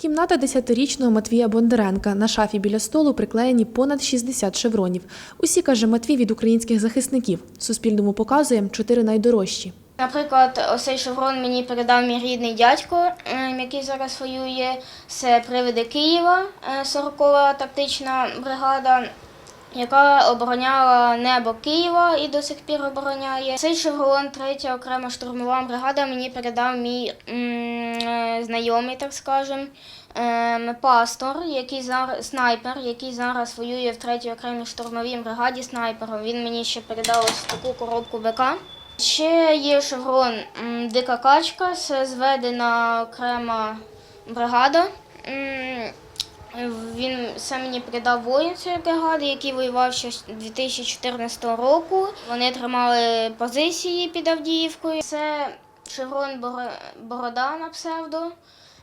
Кімната 10-річного Матвія Бондаренка. На шафі біля столу приклеєні понад 60 шевронів. Усі, каже Матвій, від українських захисників. Суспільному показує чотири найдорожчі. Наприклад, ось цей шеврон мені передав мій рідний дядько, ем, який зараз воює. Це привиди Києва, е, 40-та тактична бригада, яка обороняла небо Києва і до сих пір обороняє. Цей шеврон, третя окрема штурмова бригада, мені передав мій м, знайомий, так скажем, ем, пастор, який зараз снайпер, який зараз воює в третій окремій штурмовій бригаді снайпером. Він мені ще передав ось таку коробку БК. Ще є шеврон м, Дика качка, це зведена окрема бригада. М, Він це мені передав воїн бригади, який воював ще з 2014 року. Вони тримали позиції під Авдіївкою. Це шеврон Борода на псевдо.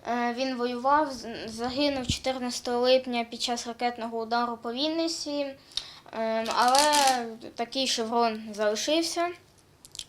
Е, Він воював, загинув 14 липня під час ракетного удару по Вінниці. Ем, Але такий шеврон залишився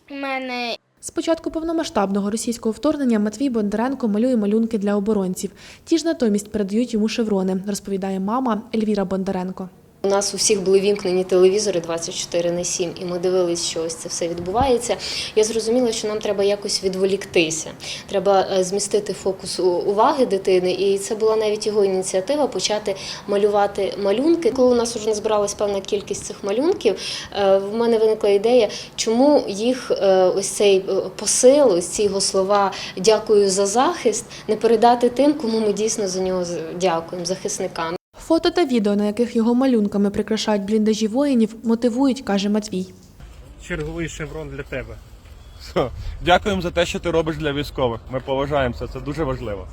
у мене. З початку повномасштабного російського вторгнення Матвій Бондаренко малює малюнки для оборонців. Ті ж натомість передають йому шеврони, розповідає мама Ельвіра Бондаренко. У нас у всіх були вімкнені телевізори 24 на 7, і ми дивились, що ось це все відбувається. Я зрозуміла, що нам треба якось відволіктися. Треба е, змістити фокус уваги дитини, і це була навіть його ініціатива почати малювати малюнки. Коли у нас вже назбиралась певна кількість цих малюнків, е, в мене виникла ідея, чому їх е, ось цей посил, ось ці його слова дякую за захист, не передати тим, кому ми дійсно за нього дякуємо, захисникам. Фото та відео, на яких його малюнками прикрашають бліндажі воїнів, мотивують, каже Матвій. черговий шеврон для тебе. Дякуємо за те, що ти робиш для військових. Ми поважаємо це, це дуже важливо.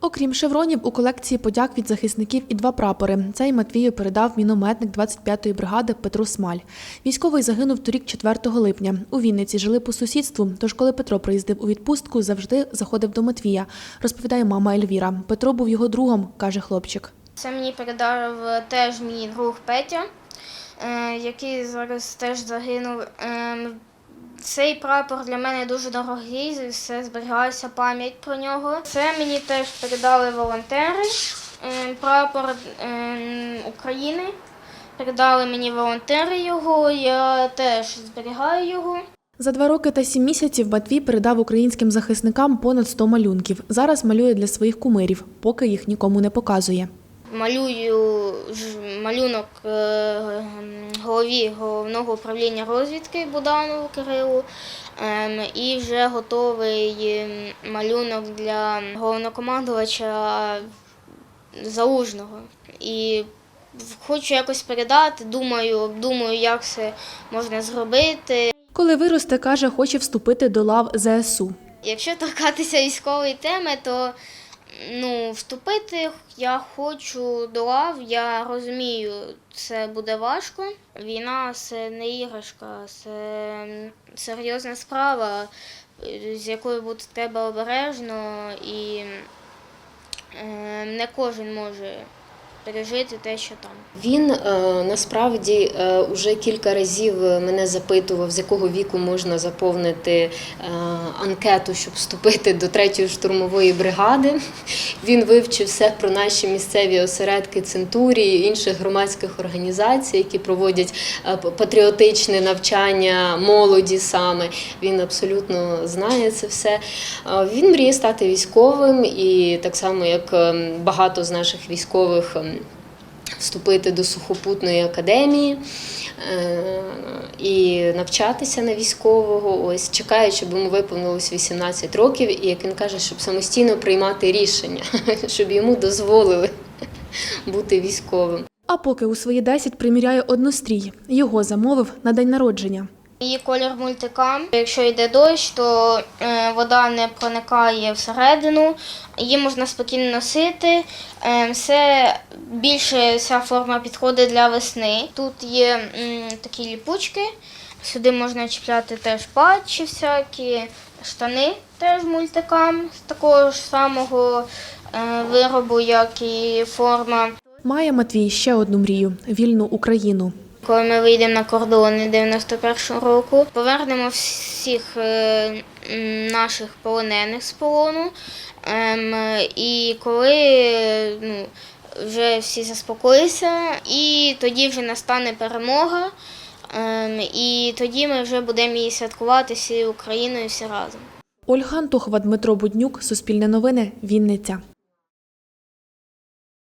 Окрім шевронів, у колекції подяк від захисників і два прапори. Цей Матвію передав мінометник 25-ї бригади Петро Смаль. Військовий загинув торік 4 липня. У Вінниці жили по сусідству, тож коли Петро приїздив у відпустку, завжди заходив до Матвія, розповідає мама Ельвіра. Петро був його другом, каже хлопчик. Це мені передав е, теж мій друг Петя, е, який зараз теж загинув. Ем, Цей прапор для мене дуже дорогий, все зберігається пам'ять про нього. Це мені теж передали волонтери. Ем, Прапор ем, України. Передали мені волонтери його, я теж зберігаю його. За два роки та сім місяців Матвій передав українським захисникам понад 100 малюнків. Зараз малює для своїх кумирів, поки їх нікому не показує. Малюю малюнок е, голові головного управління розвідки Буданову Кирилу. ем, І вже готовий ем, малюнок для головнокомандувача Залужного. І хочу якось передати, думаю, обдумую, як це можна зробити. Коли виросте, каже, хоче вступити до лав ЗСУ. Якщо торкатися військової теми, то ну, вступити я хочу до лав. Я розумію, це буде важко. Війна це не іграшка, це серйозна справа, з якою буде треба обережно, і е, не кожен може пережити те, що там. Він е, насправді е, уже кілька разів мене запитував, з якого віку можна заповнити е, анкету, щоб вступити до третьої штурмової бригади. Він вивчив все про наші місцеві осередки Центурії, інших громадських організацій, які проводять е, патріотичне навчання молоді саме. Він абсолютно знає це все. Е, Він мріє стати військовим, і так само як ем, багато з наших військових. Вступити до сухопутної академії е, і навчатися на військового. Ось чекають, щоб йому виповнилось 18 років, і як він каже, щоб самостійно приймати рішення, щоб йому дозволили бути військовим. А поки у свої 10 приміряє однострій. Його замовив на день народження. Її колір мультикам. Якщо йде дощ, то е, вода не проникає всередину, її можна спокійно носити. Е, все більше ця форма підходить для весни. Тут є такі ліпучки. Сюди можна чіпляти теж патчі всякі, штани теж мультикам з такого ж самого е, виробу, як і форма. Має Матвій ще одну мрію вільну Україну. Коли ми вийдемо на кордони 91-го року, повернемо всіх е, наших полонених з полону. Ем, і коли ну, вже всі заспокоїться, і тоді вже настане перемога. Ем, і тоді ми вже будемо її святкувати всією Україною всі разом. Ольга Антохова, Дмитро Буднюк, Суспільне новини, Вінниця.